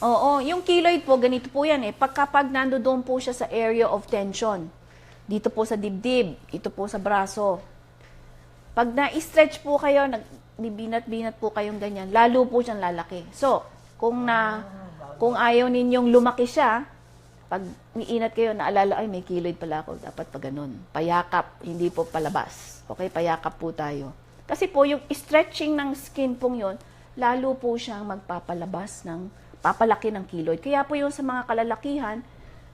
Oo, yung keloid po, ganito po yan eh. Pagkapag nandoon po siya sa area of tension, dito po sa dibdib, ito po sa braso. Pag na-stretch po kayo, nag binat-binat po kayong ganyan, lalo po siyang lalaki. So, kung na kung ayaw ninyong lumaki siya, pag niinat kayo, naalala, ay may keloid pala ako, dapat pa ganun. Payakap, hindi po palabas. Okay, payakap po tayo. Kasi po, yung stretching ng skin pong yun, lalo po siyang magpapalabas ng, papalaki ng keloid. Kaya po yung sa mga kalalakihan,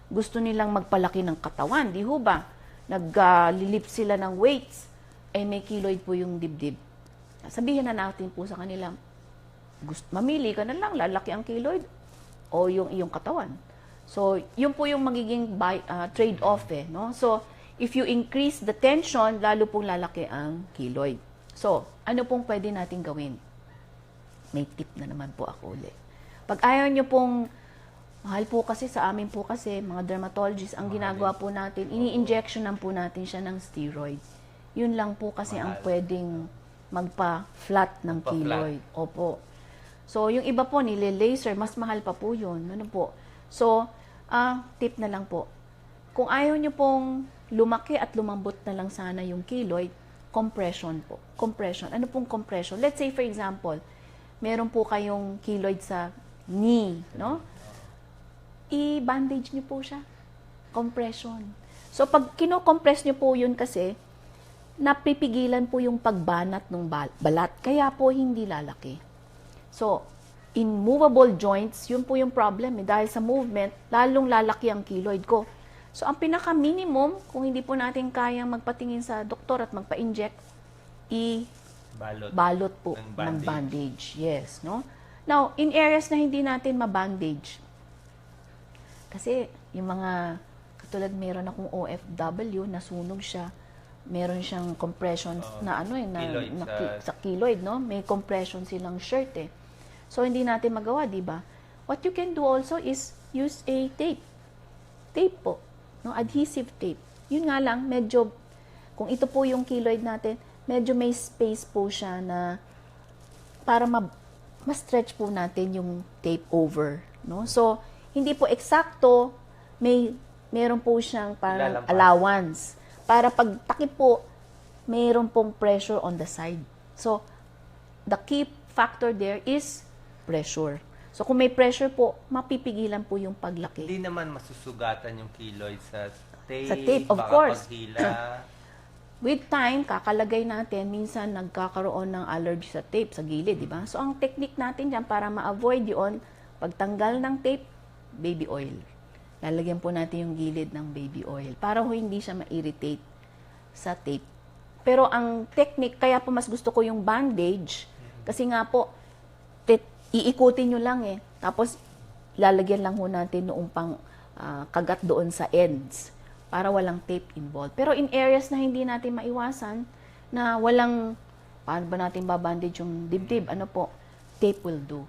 gusto nilang magpalaki ng katawan, di ho ba? Naglilip sila ng weights, ay may keloid po yung dibdib. Sabihin na natin po sa kanila, gusto, mamili ka na lang, lalaki ang keloid o yung iyong katawan. So, yun po yung magiging buy, ah, trade-off eh, no? So, if you increase the tension, lalo pong lalaki ang keloid. So, ano pong pwede natin gawin? May tip na naman po ako ulit. Pag ayaw nyo pong, mahal po kasi sa amin po kasi, mga dermatologists, ang ginagawa po natin, ini-injectionan po natin siya ng steroid. Yun lang po kasi ang Mahal. pwedeng magpa-flat ng Magpa-flat. keloid. Opo. So, yung iba po, nile-laser, mas mahal pa po yun. Ano po? So, ah, tip na lang po. Kung ayaw nyo pong lumaki at lumambot na lang sana yung keloid, compression po. Compression. Ano pong compression? Let's say, for example, meron po kayong keloid sa knee, no? I-bandage nyo po siya. Compression. So, pag kino-compress nyo po yun kasi, napipigilan po yung pagbanat ng bal- balat. Kaya po hindi lalaki. So, in movable joints, yun po yung problem. Eh. Dahil sa movement, lalong lalaki ang keloid ko. So, ang pinaka-minimum, kung hindi po natin kayang magpatingin sa doktor at magpa-inject, i-balot Balot. po Ng ng bandage. bandage. Yes, no? Now, in areas na hindi natin mabandage, kasi yung mga, katulad meron akong OFW, nasunog siya, meron siyang compression Oo. na ano eh, na, na- sa- sa keloid, no? May compression silang shirt eh. So, hindi natin magawa, di ba? What you can do also is use a tape. Tape po. No? Adhesive tape. Yun nga lang, medyo, kung ito po yung keloid natin, medyo may space po siya na para ma- ma-stretch po natin yung tape over. No? So, hindi po eksakto, may meron po siyang parang Ilalampas. allowance. Para pag takip po, mayroon pong pressure on the side. So, the key factor there is pressure. So, kung may pressure po, mapipigilan po yung paglaki. Hindi naman masusugatan yung keloid sa tape. Sa tape, of course. With time, kakalagay natin, minsan nagkakaroon ng allergy sa tape, sa gilid, di ba? So, ang technique natin dyan para ma-avoid yun, pagtanggal ng tape, baby oil. Lalagyan po natin yung gilid ng baby oil para ho hindi siya ma-irritate sa tape. Pero ang technique, kaya po mas gusto ko yung bandage, kasi nga po, iikutin nyo lang eh. Tapos, lalagyan lang ho natin noong pang ah, kagat doon sa ends para walang tape involved. Pero in areas na hindi natin maiwasan, na walang, paano ba natin babandage yung dibdib, ano po, tape will do.